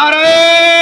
Narayan